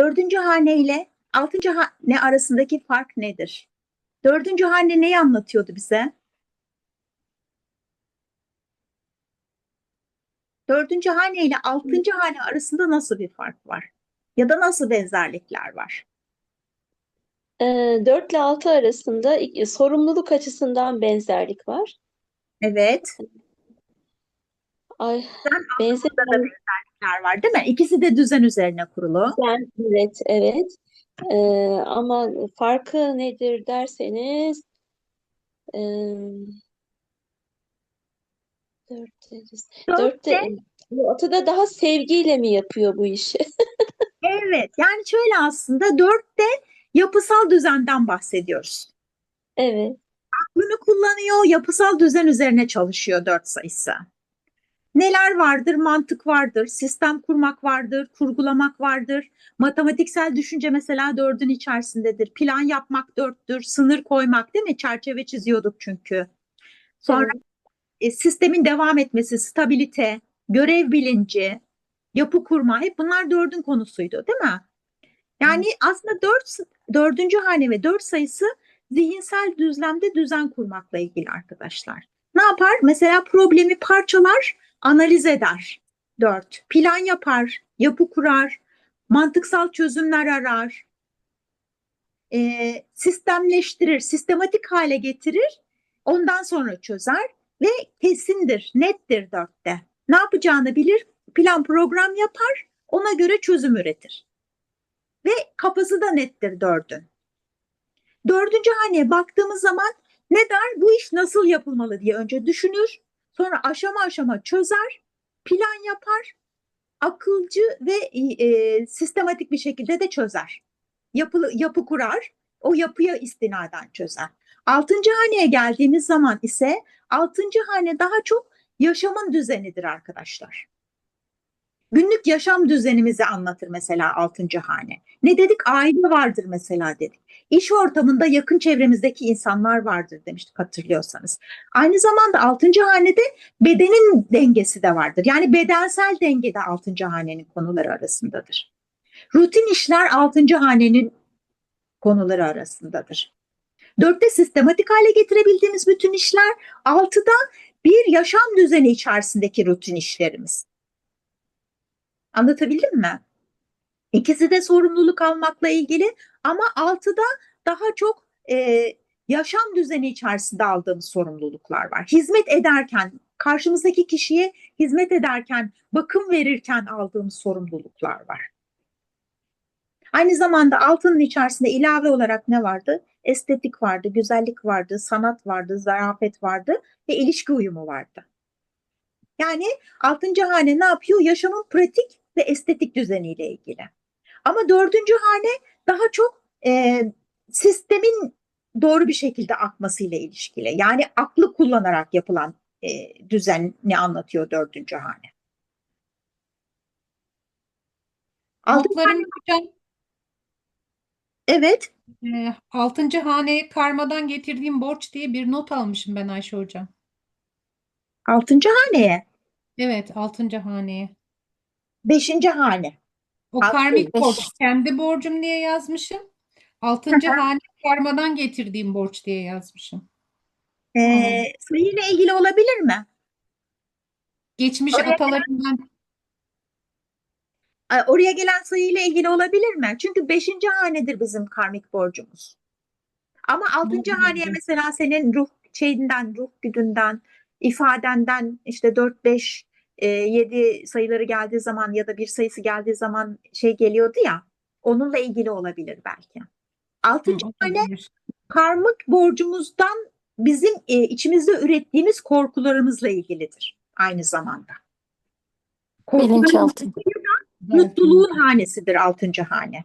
Dördüncü hane ile altıncı hane arasındaki fark nedir? Dördüncü hane neyi anlatıyordu bize? Dördüncü hane ile altıncı hane arasında nasıl bir fark var? Ya da nasıl benzerlikler var? Ee, 4 ile 6 arasında sorumluluk açısından benzerlik var. Evet. Ay, Sen benzer da benzerlikler var değil mi? İkisi de düzen üzerine kurulu. ben, evet, evet. Ee, ama farkı nedir derseniz e. Dörtte Dörtte Atıda daha sevgiyle mi yapıyor bu işi? Evet, yani şöyle aslında dörtte yapısal düzenden bahsediyoruz. Evet. Bunu kullanıyor, yapısal düzen üzerine çalışıyor dört sayısı. Neler vardır? Mantık vardır, sistem kurmak vardır, kurgulamak vardır. Matematiksel düşünce mesela dördün içerisindedir. Plan yapmak dörttür, sınır koymak değil mi? Çerçeve çiziyorduk çünkü. Sonra Evet. e, sistemin devam etmesi, stabilite, görev bilinci, yapı kurma hep bunlar dördün konusuydu değil mi? Yani aslında dört, dördüncü hane ve dört sayısı zihinsel düzlemde düzen kurmakla ilgili arkadaşlar. Ne yapar? Mesela problemi parçalar, analiz eder. Dört. Plan yapar, yapı kurar, mantıksal çözümler arar, e, sistemleştirir, sistematik hale getirir, ondan sonra çözer ve kesindir, nettir dörtte. Ne yapacağını bilir, plan program yapar, ona göre çözüm üretir. Ve kafası da nettir dördün. Dördüncü haneye baktığımız zaman ne der? Bu iş nasıl yapılmalı diye önce düşünür, sonra aşama aşama çözer, plan yapar, akılcı ve e, sistematik bir şekilde de çözer. Yapı, yapı kurar, o yapıya istinaden çözer. Altıncı haneye geldiğimiz zaman ise altıncı hane daha çok yaşamın düzenidir arkadaşlar. Günlük yaşam düzenimizi anlatır mesela altıncı hane. Ne dedik? Aile vardır mesela dedik. İş ortamında yakın çevremizdeki insanlar vardır demiştik hatırlıyorsanız. Aynı zamanda altıncı hanede bedenin dengesi de vardır. Yani bedensel denge de altıncı hanenin konuları arasındadır. Rutin işler altıncı hanenin konuları arasındadır. Dörtte sistematik hale getirebildiğimiz bütün işler, altıda bir yaşam düzeni içerisindeki rutin işlerimiz. Anlatabildim mi? İkisi de sorumluluk almakla ilgili ama altıda daha çok e, yaşam düzeni içerisinde aldığımız sorumluluklar var. Hizmet ederken, karşımızdaki kişiye hizmet ederken, bakım verirken aldığımız sorumluluklar var. Aynı zamanda altının içerisinde ilave olarak ne vardı? Estetik vardı, güzellik vardı, sanat vardı, zarafet vardı ve ilişki uyumu vardı. Yani altıncı hane ne yapıyor? Yaşamın pratik ve estetik düzeniyle ilgili. Ama dördüncü hane daha çok e, sistemin doğru bir şekilde akmasıyla ilişkili. Yani aklı kullanarak yapılan e, düzeni anlatıyor dördüncü hane. Altıncı Notlarım hocam Evet, e, 6. haneye karmadan getirdiğim borç diye bir not almışım ben Ayşe hocam. altıncı haneye, Evet 6. haneye. beşinci hane. O karmik beş. borç kendi borcum diye yazmışım. 6. hane karmadan getirdiğim borç diye yazmışım. E, Anladım. sayıyla ilgili olabilir mi? Geçmiş Oraya- atalarımdan Ay, Oraya gelen sayıyla ilgili olabilir mi? Çünkü beşinci hanedir bizim karmik borcumuz. Ama altıncı haneye mesela senin ruh şeyinden, ruh güdünden, ifadenden işte 4, 5, 7 sayıları geldiği zaman ya da bir sayısı geldiği zaman şey geliyordu ya, onunla ilgili olabilir belki. Altıncı Hı, karmik borcumuzdan bizim e, içimizde ürettiğimiz korkularımızla ilgilidir aynı zamanda. Korkularımız Bilinçaltı. mutluluğun hanesidir altıncı hane.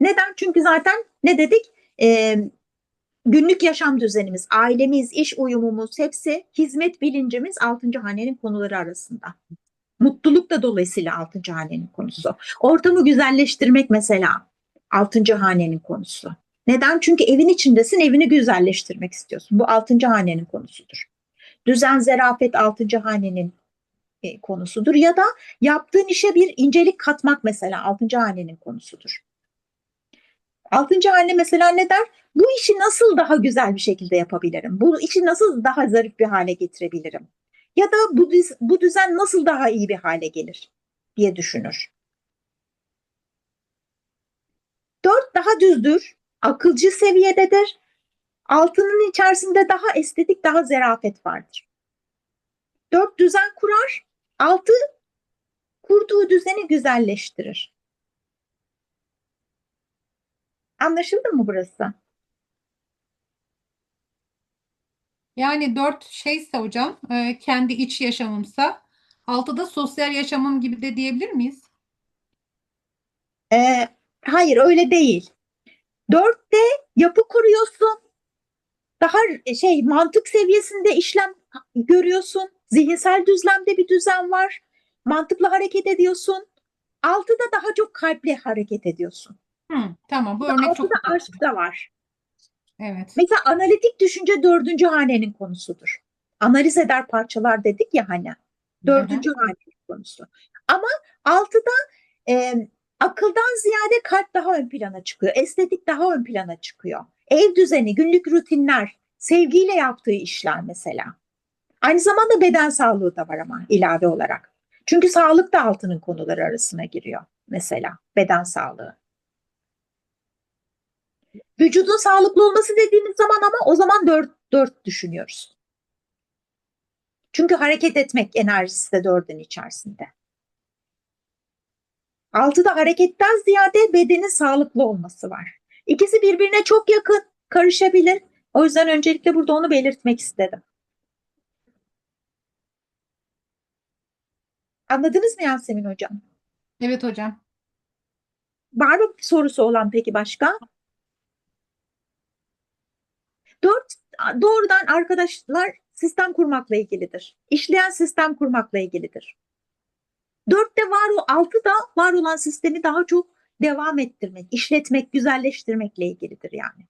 Neden? Çünkü zaten ne dedik? Ee, günlük yaşam düzenimiz, ailemiz, iş uyumumuz hepsi hizmet bilincimiz altıncı hanenin konuları arasında. Mutluluk da dolayısıyla altıncı hanenin konusu. Ortamı güzelleştirmek mesela altıncı hanenin konusu. Neden? Çünkü evin içindesin, evini güzelleştirmek istiyorsun. Bu altıncı hanenin konusudur. Düzen, zarafet altıncı hanenin e, konusudur ya da yaptığın işe bir incelik katmak mesela altıncı hanenin konusudur. Altıncı hane mesela ne der? Bu işi nasıl daha güzel bir şekilde yapabilirim? Bu işi nasıl daha zarif bir hale getirebilirim? Ya da bu, düz- bu düzen nasıl daha iyi bir hale gelir diye düşünür. Dört daha düzdür, akılcı seviyededir. Altının içerisinde daha estetik, daha zerafet vardır. Dört düzen kurar, altı kurduğu düzeni güzelleştirir. Anlaşıldı mı burası? Yani dört şeyse hocam e, kendi iç yaşamımsa altı da sosyal yaşamım gibi de diyebilir miyiz? Ee, hayır öyle değil. Dörtte yapı kuruyorsun. Daha şey mantık seviyesinde işlem görüyorsun. Zihinsel düzlemde bir düzen var. Mantıklı hareket ediyorsun. Altıda daha çok kalple hareket ediyorsun. Hı, tamam bu örnek çok Altıda aşk da var. Evet. Mesela analitik düşünce dördüncü hanenin konusudur. Analiz eder parçalar dedik ya hani. Dördüncü hanenin konusu. Ama altıda e, akıldan ziyade kalp daha ön plana çıkıyor. Estetik daha ön plana çıkıyor. Ev düzeni, günlük rutinler, sevgiyle yaptığı işler mesela. Aynı zamanda beden sağlığı da var ama ilave olarak. Çünkü sağlık da altının konuları arasına giriyor mesela beden sağlığı. Vücudun sağlıklı olması dediğimiz zaman ama o zaman dört, dört düşünüyoruz. Çünkü hareket etmek enerjisi de dördün içerisinde. Altıda hareketten ziyade bedenin sağlıklı olması var. İkisi birbirine çok yakın, karışabilir. O yüzden öncelikle burada onu belirtmek istedim. Anladınız mı Yasemin Hocam? Evet hocam. Var mı sorusu olan peki başka? Dört doğrudan arkadaşlar sistem kurmakla ilgilidir. İşleyen sistem kurmakla ilgilidir. Dörtte var o altı da var olan sistemi daha çok devam ettirmek, işletmek, güzelleştirmekle ilgilidir yani.